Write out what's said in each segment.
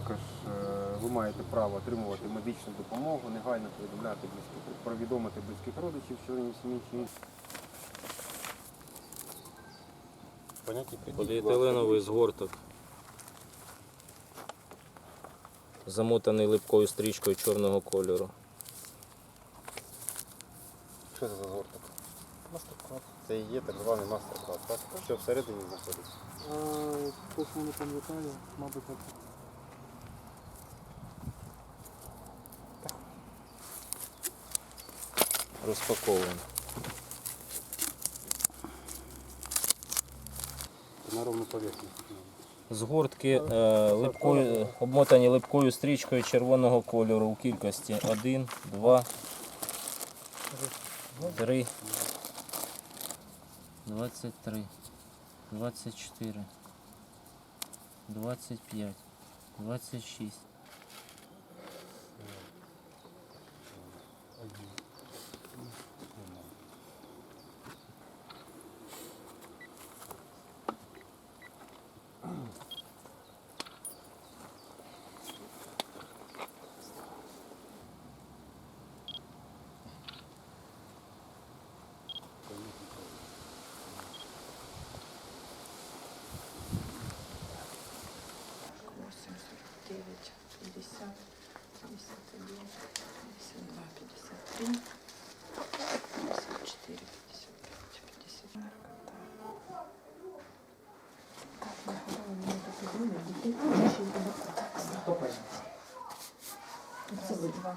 також е, ви маєте право отримувати медичну допомогу, негайно повідомляти близьких, повідомити близьких родичів, членів сім'ї чи інших. Поліетиленовий згорток. Замотаний липкою стрічкою чорного кольору. Що це за згорток? Мастер-клад. Це і є так званий мастер-клад, так? Що всередині знаходиться? Точно не пам'ятаю, мабуть, так. Розпаковано. На ровну поверхню. Згортки е, липкою, обмотані липкою стрічкою червоного кольору у кількості 1, 2, 3, 23, 24, 25, 26. 53, 54, 55, 50. Так, Целых два.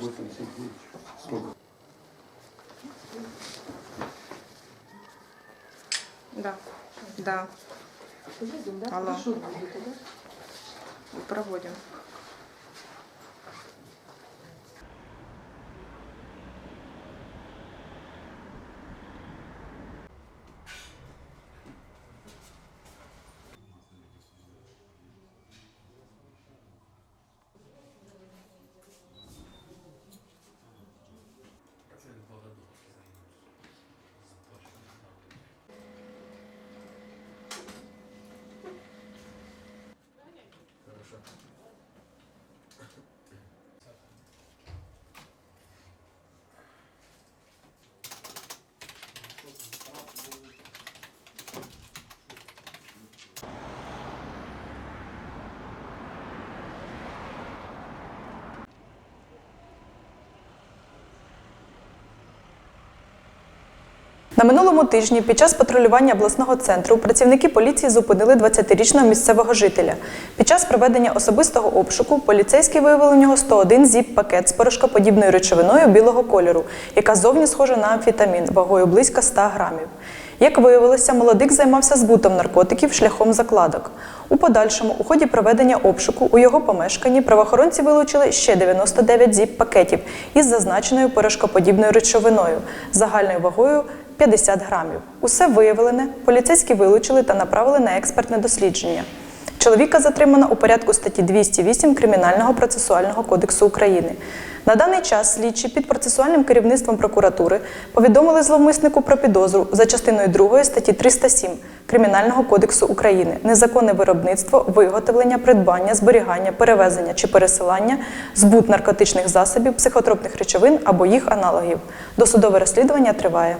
89. Сколько? Да. Да. Алло. Проводим. На минулому тижні під час патрулювання обласного центру працівники поліції зупинили 20-річного місцевого жителя. Під час проведення особистого обшуку поліцейські виявили у нього 101 зіп-пакет з порошкоподібною речовиною білого кольору, яка зовні схожа на амфетамін вагою близько 100 грамів. Як виявилося, молодик займався збутом наркотиків шляхом закладок. У подальшому, у ході проведення обшуку у його помешканні правоохоронці вилучили ще 99 зіп-пакетів із зазначеною порошкоподібною речовиною загальною вагою 50 грамів. Усе виявлене поліцейські вилучили та направили на експертне дослідження. Чоловіка затримано у порядку статті 208 Кримінального процесуального кодексу України. На даний час слідчі під процесуальним керівництвом прокуратури повідомили зловмиснику про підозру за частиною 2 статті 307 Кримінального кодексу України незаконне виробництво, виготовлення, придбання, зберігання, перевезення чи пересилання, збут наркотичних засобів, психотропних речовин або їх аналогів. Досудове розслідування триває.